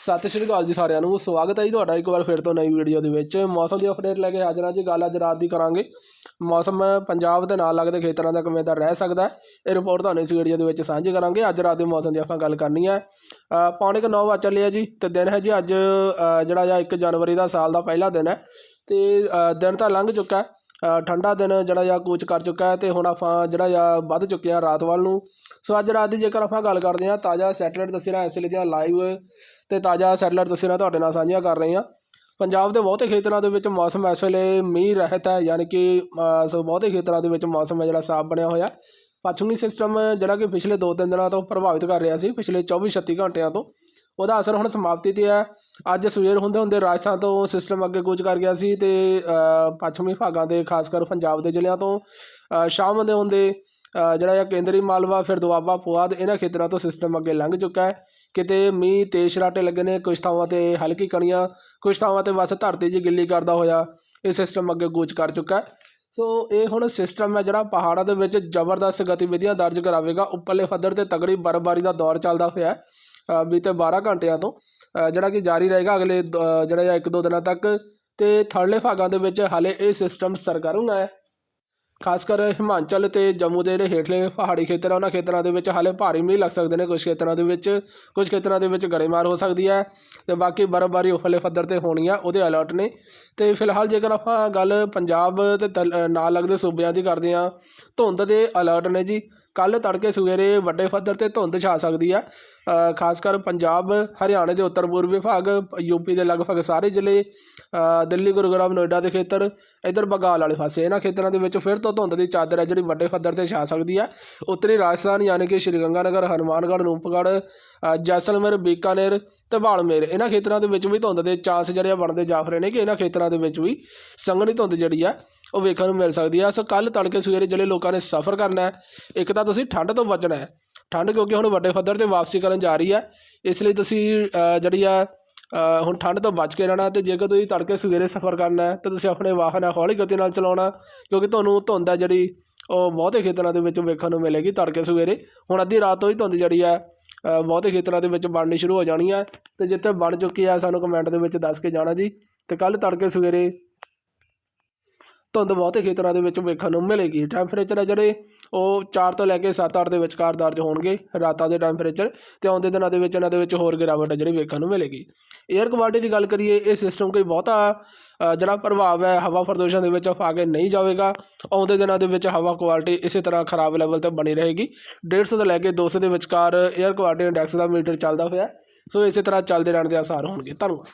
ਸਤਿ ਸ਼੍ਰੀ ਅਕਾਲ ਜੀ ਸਾਰਿਆਂ ਨੂੰ, ਸਵਾਗਤ ਹੈ ਜੀ ਤੁਹਾਡਾ ਇੱਕ ਵਾਰ ਫਿਰ ਤੋਂ ਨਵੀਂ ਵੀਡੀਓ ਦੇ ਵਿੱਚ। ਮੌਸਮ ਦੀ ਅਪਡੇਟ ਲੈ ਕੇ ਹਾਜ਼ਰ ਹਾਂ ਜੀ, ਗੱਲ ਅੱਜ ਰਾਤ ਦੀ ਕਰਾਂਗੇ। ਮੌਸਮ ਪੰਜਾਬ ਦੇ ਨਾਲ ਲੱਗਦੇ ਖੇਤਰਾਂ ਦਾ ਕਿਵੇਂ ਦਾ ਰਹਿ ਸਕਦਾ ਹੈ, ਇਹ ਰਿਪੋਰਟ ਤੁਹਾਨੂੰ ਇਸ ਵੀਡੀਓ ਦੇ ਵਿੱਚ ਸਾਂਝੀ ਕਰਾਂਗੇ। ਅੱਜ ਰਾਤ ਦੇ ਮੌਸਮ ਦੀ ਆਪਾਂ ਗੱਲ ਕਰਨੀ ਹੈ। ਪੌਣੇ ਕੁ ਨੌ ਵਜੇ ਚੱਲੇ ਆ ਜੀ ਤੇ ਦਿਨ ਹੈ ਜੀ ਅੱਜ ਜਿਹੜਾ ਜਾਂ 1 ਜਨਵਰੀ ਦਾ ਸਾਲ ਦਾ ਪਹਿਲਾ ਦਿਨ ਹੈ ਤੇ ਦਿਨ ਤਾਂ ਲੰਘ ਚੁੱਕਾ ਹੈ। ਠੰਡਾ ਦਿਨ ਜਿਹੜਾ ਜਾਂ ਕੂਚ ਕਰ ਚੁੱਕਾ ਹੈ ਤੇ ਹੁਣ ਆਪਾਂ ਜਿਹੜਾ ਜਾਂ ਵੱਧ ਚੁੱਕੇ ਹਾਂ ਰਾਤ ਵੱਲ ਨੂੰ। ਸੋ ਅੱਜ ਰਾਤ ਦੀ ਜੇਕਰ ਆਪਾਂ ਗੱਲ ਕਰਦੇ ਹਾਂ, ਤਾਜ਼ਾ ਸੈਟਲਾਈਟ ਤਸਵੀਰਾਂ ਇਸ ਲਈ ਦੀਆਂ ਲਾਈਵ ਤੇ ਤਾਜ਼ਾ ਸੈਟਲਾਈਟ ਤਸਵੀਰਾਂ ਤੁਹਾਡੇ ਨਾਲ ਸਾਂਝੀਆਂ ਕਰ ਰਹੇ ਹਾਂ। ਪੰਜਾਬ ਦੇ ਬਹੁਤੇ ਖੇਤਰਾਂ ਦੇ ਵਿੱਚ ਮੌਸਮ ਇਸ ਵੇਲੇ ਮੀਂਹ ਰਹਿਤ ਹੈ, ਯਾਨੀ ਕਿ ਸੋ ਬਹੁਤੇ ਖੇਤਰਾਂ ਦੇ ਵਿੱਚ ਮੌਸਮ ਹੈ ਜਿਹੜਾ ਸਾਫ਼ ਬਣਿਆ ਹੋਇਆ। ਪੱਛਮੀ ਸਿਸਟਮ ਜਿਹੜਾ ਕਿ ਪਿਛਲੇ 2-3 ਦਿਨਾਂ ਤੋਂ ਪ੍ਰਭਾਵਿਤ ਕਰ ਰਿਹਾ ਸੀ, ਪਿਛਲੇ 24-36 ਘੰਟਿਆਂ ਤੋਂ। ਉਹਦਾ ਅਸਰ ਹੁਣ ਸਮਾਪਤੀ ਤੇ ਹੈ। ਅੱਜ ਸਵੇਰ ਹੁੰਦੇ ਹੁੰਦੇ ਰਾਜਸਥਾਨ ਤੋਂ ਸਿਸਟਮ ਅੱਗੇ ਕੂਚ ਕਰ ਗਿਆ ਸੀ ਤੇ ਪੱਛਮੀ ਭਾਗਾਂ ਦੇ ਖਾਸ ਕਰ ਪੰਜਾਬ ਦੇ ਜ਼ਿਲ੍ਹਿਆਂ ਤੋਂ ਸ਼ਾਮ ਹੁੰਦੇ ਹੁੰਦੇ ਜਿਹੜਾ ਇਹ ਕੇਂਦਰੀ ਮਾਲਵਾ, ਫਿਰ ਦੁਆਬਾ ਪੁਆਧ ਇਹਨਾਂ ਖੇਤਰਾਂ ਤੋਂ ਸਿਸਟਮ ਅੱਗੇ ਲੰਘ ਚੁੱਕਾ ਹੈ। ਕਿਤੇ ਮੀਂਹ ਤੇਜ਼ ਛਰਾਟੇ ਲੱਗੇ ਨੇ ਕੁਝ ਥਾਵਾਂ ਤੇ ਹਲਕੀ ਕਣੀਆਂ ਕੁਝ ਥਾਵਾਂ ਤੇ ਬਸ ਧਰਤੀ ਜੀ ਗਿੱਲੀ ਕਰਦਾ ਹੋਇਆ ਇਹ ਸਿਸਟਮ ਅੱਗੇ ਕੂਚ ਕਰ ਚੁੱਕਾ ਹੈ। ਸੋ ਇਹ ਹੁਣ ਸਿਸਟਮ ਹੈ ਜਿਹੜਾ ਪਹਾੜਾਂ ਦੇ ਵਿੱਚ ਜ਼ਬਰਦਸਤ ਗਤੀਵਿਧੀਆਂ ਦਰਜ ਕਰਾਵੇਗਾ। ਉੱਪਰਲੇ ਪੱਧਰ ਤੇ ਤਗੜੀ ਬਰਫ਼ਬਾਰੀ ਦਾ ਦੌਰ ਚੱਲਦਾ ਹੋਇਆ ਬੀਤੇ 12 ਘੰਟਿਆਂ ਤੋਂ ਜਿਹੜਾ ਕਿ ਜਾਰੀ ਰਹੇਗਾ ਅਗਲੇ ਦ- ਜਿਹੜਾ ਜਾਂ ਇੱਕ ਦੋ ਦਿਨਾਂ ਤੱਕ, ਤੇ ਥਰਲੇ ਭਾਗਾਂ ਦੇ ਵਿੱਚ ਹਾਲੇ ਇਹ ਸਿਸਟਮ ਸਰਗਰਮ ਹੈ। ਖਾਸ ਕਰ ਹਿਮਾਚਲ ਤੇ ਜੰਮੂ ਦੇ ਜਿਹੜੇ ਹੇਠਲੇ ਪਹਾੜੀ ਖੇਤਰ ਆ, ਉਹਨਾਂ ਖੇਤਰਾਂ ਦੇ ਵਿੱਚ ਹਾਲੇ ਭਾਰੀ ਮੀਂਹ ਲੱਗ ਸਕਦੇ ਨੇ। ਕੁਝ ਖੇਤਰਾਂ ਦੇ ਵਿੱਚ ਕੁਝ ਖੇਤਰਾਂ ਦੇ ਵਿੱਚ ਗੜੇਮਾਰ ਹੋ ਸਕਦੀ ਹੈ ਤੇ ਬਾਕੀ ਬਰਫ਼ਬਾਰੀ ਉਫਲੇ ਪੱਧਰ ਤੇ ਹੋਣੀ ਆ, ਉਹਦੇ ਅਲਰਟ ਨੇ। ਤੇ ਫਿਲਹਾਲ ਜੇਕਰ ਆਪਾਂ ਗੱਲ ਪੰਜਾਬ ਤੇ ਤਲ- ਨਾਲ ਲੱਗਦੇ ਸੂਬਿਆਂ ਦੀ ਕਰਦੇ ਆ ਧੁੰਦ ਦੇ ਅਲਰਟ ਨੇ ਜੀ। ਕੱਲ ਤੜਕੇ ਸਵੇਰੇ ਵੱਡੇ ਪੱਧਰ ਤੇ ਧੁੰਦ ਛਾ ਸਕਦੀ ਆ। ਖਾਸ ਕਰ ਪੰਜਾਬ ਹਰਿਆਣੇ ਦੇ ਉੱਤਰ ਪੂਰਬੀ ਭਾਗ ਯੂਪੀ ਦੇ ਲਗਭਗ ਸਾਰੇ ਜ਼ਿਲ੍ਹੇ ਅ, ਦਿੱਲੀ ਗੁਰੂਗ੍ਰਾਮ ਨੋਇਡਾ ਦੇ ਖੇਤਰ ਇਧਰ ਬੰਗਾਲ ਵਾਲੇ ਪਾਸੇ। ਇਹਨਾਂ ਖੇਤਰਾਂ ਦੇ ਵਿੱਚ ਫਿਰ ਤੋਂ ਧੁੰਦ ਦੀ ਚਾਦਰ ਹੈ ਜਿਹੜੀ ਵੱਡੇ ਪੱਧਰ ਤੇ ਛਾ ਸਕਦੀ ਹੈ ਉੱਤਰੀ ਰਾਜਸਥਾਨ ਯਾਨੀ ਕਿ ਸ਼੍ਰੀ ਗੰਗਾਨਗਰ ਹਨੂਮਾਨਗੜ੍ਹ ਰੂਪਗੜ੍ਹ ਜੈਸਲਮੇਰ ਬੀਕਾਨੇਰ ਤੇ ਬਾਲਮੇਰ। ਇਹਨਾਂ ਖੇਤਰਾਂ ਦੇ ਵਿੱਚ ਵੀ ਧੁੰਦ ਦੇ ਚਾਂਸ ਜਿਹੜੇ ਆ ਬਣਦੇ ਜਾ ਰਹੇ ਨੇ ਕਿ ਇਹਨਾਂ ਖੇਤਰਾਂ ਦੇ ਵਿੱਚ ਵੀ ਸੰਘਣੀ ਧੁੰਦ ਜਿਹੜੀ ਆ ਉਹ ਵੇਖਣ ਨੂੰ ਮਿਲ ਸਕਦੀ ਆ। ਸੋ ਕੱਲ ਤੜਕੇ ਸਵੇਰੇ ਜਿਹੜੇ ਲੋਕਾਂ ਨੇ ਸਫ਼ਰ ਕਰਨਾ ਹੈ, ਇੱਕ ਤਾਂ ਤੁਸੀਂ ਠੰਡ ਤੋਂ ਬਚਣਾ ਹੈ। ਠੰਡ ਕਿਉਂਕਿ ਹੁਣ ਵੱਡੇ ਪੱਧਰ ਤੇ ਵਾਪਸੀ ਕਰਨ ਜਾ ਰਹੀ ਹੈ। ਇਸ ਲਈ ਤੁਸੀਂ ਜਿਹੜੀ ਆ ਹੁਣ ਠੰਡ ਤੋਂ ਬਚ ਕੇ ਰਹਿਣਾ ਤੇ ਜੇਕਰ ਤੁਸੀਂ ਤੜਕੇ ਸਵੇਰੇ ਸਫ਼ਰ ਕਰਨਾ ਹੈ, ਤਾਂ ਤੁਸੀਂ ਆਪਣੇ ਵਾਹਨ ਹੌਲੀ ਗਤੀ ਨਾਲ ਚਲਾਉਣਾ, ਕਿਉਂਕਿ ਤੁਹਾਨੂੰ ਧੁੰਦ ਹੈ ਜਿਹੜੀ, ਉਹ ਬਹੁਤੇ ਖੇਤਰਾਂ ਦੇ ਵਿੱਚ ਵੇਖਣ ਨੂੰ ਮਿਲੇਗੀ ਤੜਕੇ ਸਵੇਰੇ। ਹੁਣ ਅੱਧੀ ਰਾਤ ਤੋਂ ਹੀ ਧੁੰਦ ਜਿਹੜੀ ਆ ਬਹੁਤੇ ਖੇਤਰਾਂ ਦੇ ਵਿੱਚ ਬਣਨੀ ਸ਼ੁਰੂ ਹੋ ਜਾਣੀ ਹੈ। ਤੇ ਜਿੱਥੇ ਬਣ ਚੁੱਕੀ ਆ, ਸਾਨੂੰ ਕਮੈਂਟ ਦੇ ਵਿੱਚ ਦੱਸ ਕੇ ਜਾਣਾ ਜੀ। ਤੇ ਕੱਲ ਤੜਕੇ ਸਵੇਰੇ ਧੁੰਦ ਬਹੁਤੇ ਖੇਤਰਾਂ ਦੇ ਵਿੱਚ ਵੇਖਣ ਨੂੰ ਮਿਲੇਗੀ। ਟੈਂਪਰੇਚਰ ਹੈ ਜਿਹੜੇ, ਉਹ 4 ਤੋਂ ਲੈ ਕੇ 7-8 ਦੇ ਵਿਚਕਾਰ ਦਰਜ ਹੋਣਗੇ ਰਾਤਾਂ ਦੇ ਟੈਂਪਰੇਚਰ ਤੇ ਆਉਂਦੇ ਦਿਨਾਂ ਦੇ ਵਿੱਚ, ਇਹਨਾਂ ਦੇ ਵਿੱਚ ਹੋਰ ਗਿਰਾਵਟ ਹੈ ਜਿਹੜੀ ਵੇਖਣ ਨੂੰ ਮਿਲੇਗੀ। 에ਅਰ ਕੁਆਲਿਟੀ ਦੀ ਗੱਲ ਕਰੀਏ, ਇਹ ਸਿਸਟਮ ਕੋਈ ਬਹੁਤਾ ਜਿਹੜਾ ਪ੍ਰਭਾਵ ਹੈ, ਹਵਾ ਪ੍ਰਦੂਸ਼ਣ ਦੇ ਵਿੱਚ ਆ ਕੇ ਨਹੀਂ ਜਾਵੇਗਾ। ਆਉਂਦੇ ਦਿਨਾਂ ਦੇ ਵਿੱਚ ਹਵਾ ਕੁਆਲਿਟੀ ਇਸੇ ਤਰ੍ਹਾਂ ਖਰਾਬ ਲੈਵਲ ਤੇ ਬਣੀ ਰਹੇਗੀ। 150 ਤੋਂ ਲੈ ਕੇ 200 ਦੇ ਵਿਚਕਾਰ 에ਅਰ ਕੁਆਲਿਟੀ ਇੰਡੈਕਸ ਦਾ ਮੀਟਰ ਚੱਲਦਾ ਹੋਇਆ ਸੋ ਇਸੇ ਤਰ੍ਹਾਂ ਚੱਲਦੇ ਰਹਿਣ ਦੇ ਆਸਾਰ ਹੋਣਗੇ। ਧੰਨਵਾਦ।